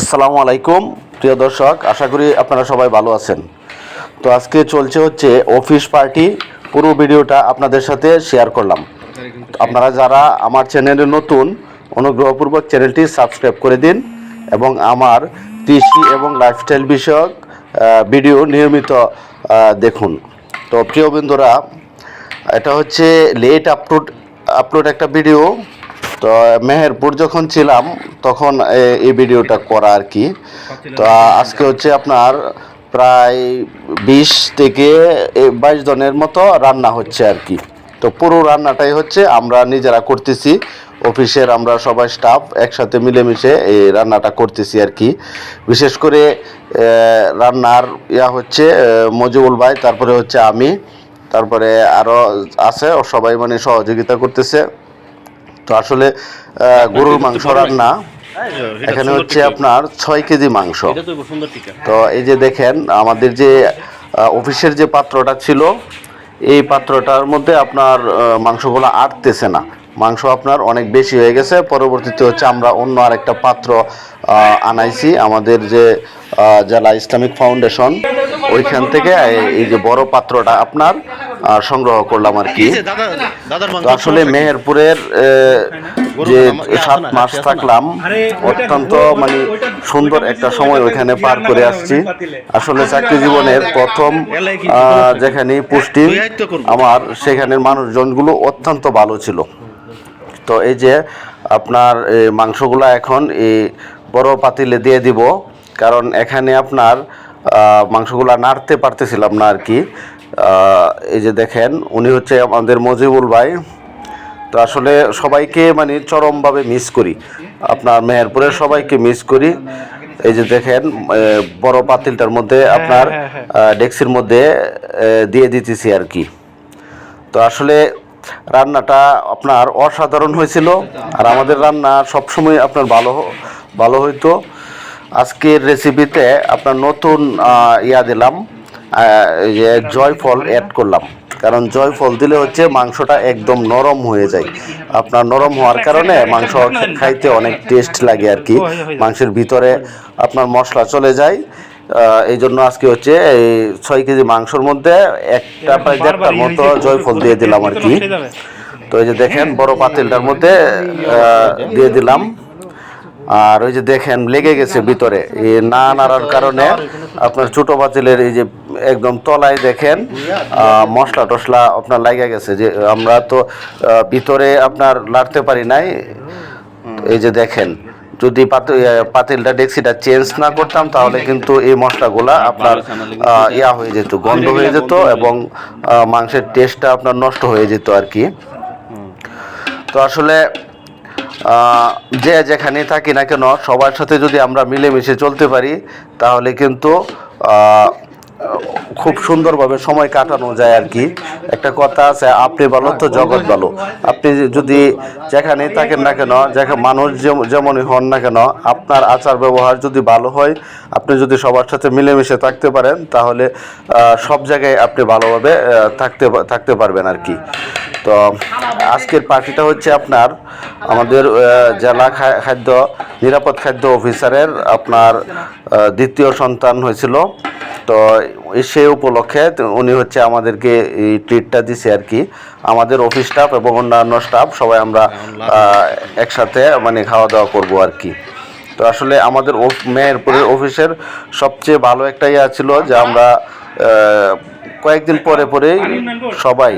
আসসালামু আলাইকুম, প্রিয় দর্শক, আশা করি আপনারা সবাই ভালো আছেন। তো আজকে চলছে হচ্ছে অফিস পার্টি, পুরো ভিডিওটা আপনাদের সাথে শেয়ার করলাম। আপনারা যারা আমার চ্যানেলে নতুন, অনুগ্রহপূর্বক চ্যানেলটি সাবস্ক্রাইব করে দিন এবং আমার কৃষি এবং লাইফস্টাইল বিষয়ক ভিডিও নিয়মিত দেখুন। তো প্রিয় বন্ধুরা, এটা হচ্ছে লেট আপলোড আপলোড একটা ভিডিও। তো মেহেরপুর যখন ছিলাম তখন এই ভিডিওটা করা আর কি। তো আজকে হচ্ছে আপনার প্রায় বিশ থেকে বাইশ জনের মতো রান্না হচ্ছে আর কি। তো পুরো রান্নাটাই হচ্ছে আমরা নিজেরা করতেছি। অফিসের আমরা সবাই স্টাফ একসাথে মিলেমিশে এই রান্নাটা করতেছি আর কি। বিশেষ করে রান্নার ইয়া হচ্ছে মজিবুল ভাই তারপরে হচ্ছে আমি তারপরে আরও আছে ও সবাই মানে সহযোগিতা করতেছে। তো আসলে গরুর মাংস রান্না এখানে হচ্ছে আপনার ছয় কেজি মাংস। তো এই যে দেখেন আমাদের যে অফিসের যে পাত্রটা ছিল এই পাত্রটার মধ্যে আপনার মাংসগুলো আটতেছে না। মাংস আপনার অনেক বেশি হয়ে গেছে। পরবর্তীতে হচ্ছে আমরা অন্য আরেকটা পাত্র আনাইছি। আমাদের যে জেলা ইসলামিক ফাউন্ডেশন ওইখান থেকে এই- যে বড় পাত্রটা আপনার সংগ্রহ করলাম আর কি। তো আসলে মেহেরপুরের যে সাত মাস থাকলাম অত্যন্ত মানে সুন্দর একটা সময় ওইখানে পার করে আসছি। আসলে চাকরি জীবনের প্রথম যেখানে পুষ্টি আমার সেখানের মানুষজনগুলো অত্যন্ত ভালো ছিল। তো এই যে আপনার মাংসগুলো এখন এই বড় পাতিলে দিয়ে দিব কারণ এখানে আপনার মাংসগুলো নাড়তে পারতেছিলাম না আর কি। এই যে দেখেন উনি হচ্ছে আমাদের মজিবুল ভাই। তো আসলে সবাইকে মানে চরমভাবে মিস করি। আপনার মেহেরপুরের সবাইকে মিস করি। এই যে দেখেন বড় পাতিলটার মধ্যে আপনার ডেক্সির মধ্যে দিয়ে দিতেছি আর কি। তো আসলে রান্নাটা আপনার অসাধারণ হয়েছিল। আর আমাদের রান্না সবসময় আপনার ভালো ভালো হইতো। আজকের রেসিপিতে আপনার নতুন ইয়া দিলাম। জয়ফল অ্যাড করলাম। কারণ জয়ফল দিলে হচ্ছে মাংসটা একদম নরম হয়ে যায়। আপনার নরম হওয়ার কারণে মাংস খাইতে অনেক টেস্ট লাগে আর কি। মাংসের ভিতরে আপনার মশলা চলে যায়। এই জন্য আজকে হচ্ছে এই ছয় কেজি মাংসর মধ্যে একটা প্রায় দেড়টার মতো জয়ফল দিয়ে দিলাম আর কি। তো এই যে দেখেন বড় পাতিলটার মধ্যে দিয়ে দিলাম। আর ওই যে দেখেন লেগে গেছে ভিতরে। না নাড়ার কারণে আপনার ছোট পাতিলের এই যে একদম তলায় দেখেন মশলা টসলা আপনার লাগে গেছে যে আমরা তো ভিতরে আপনার লাড়তে পারি নাই। এই যে দেখেন, যদি পাতি- পাতিলটা ডেক্সিটা চেঞ্জ না করতাম, তাহলে কিন্তু এই মশলাগুলা আপনার ইয়া হয়ে যেত, গন্ধ হয়ে যেত এবং মাংসের টেস্টটা আপনার নষ্ট হয়ে যেত আর কি। তো আসলে যে যেখানে থাকি না কেন, সবার সাথে যদি আমরা মিলেমিশে চলতে পারি, তাহলে কিন্তু খুব সুন্দরভাবে সময় কাটানো যায় আর কি। একটা কথা আছে, আপনি ভালো তো জগৎ ভালো। আপনি যদি যেখানেই থাকেন না কেন, যেখানে মানুষ যেম- যেমনই হন না কেন, আপনার আচার ব্যবহার যদি ভালো হয়, আপনি যদি সবার সাথে মিলেমিশে থাকতে পারেন, তাহলে সব জায়গায় আপনি ভালোভাবে থাকতে থাকতে পারবেন আর কি। তো আজকের পার্টিটা হচ্ছে আপনার আমাদের জেলা খাদ্য, নিরাপদ খাদ্য অফিসারের আপনার দ্বিতীয় সন্তান হয়েছিল। তো সে উপলক্ষে উনি হচ্ছে আমাদেরকে এই ট্রিটটা দিছে আর কি। আমাদের অফিস স্টাফ এবং অন্যান্য স্টাফ সবাই আমরা একসাথে মানে খাওয়া দাওয়া করব আর কি। তো আসলে আমাদের মেহেরপুরের অফিসের সবচেয়ে ভালো একটা ইয়া ছিল যে আমরা কয়েকদিন পরে পরেই সবাই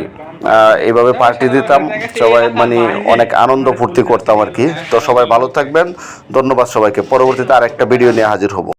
এইভাবে পার্টি দিতাম। সবাই মানে অনেক আনন্দ ফুর্তি করতাম আর কি। তো সবাই ভালো থাকবেন। ধন্যবাদ সবাইকে। পরবর্তীতে আরেকটা ভিডিও নিয়ে হাজির হব।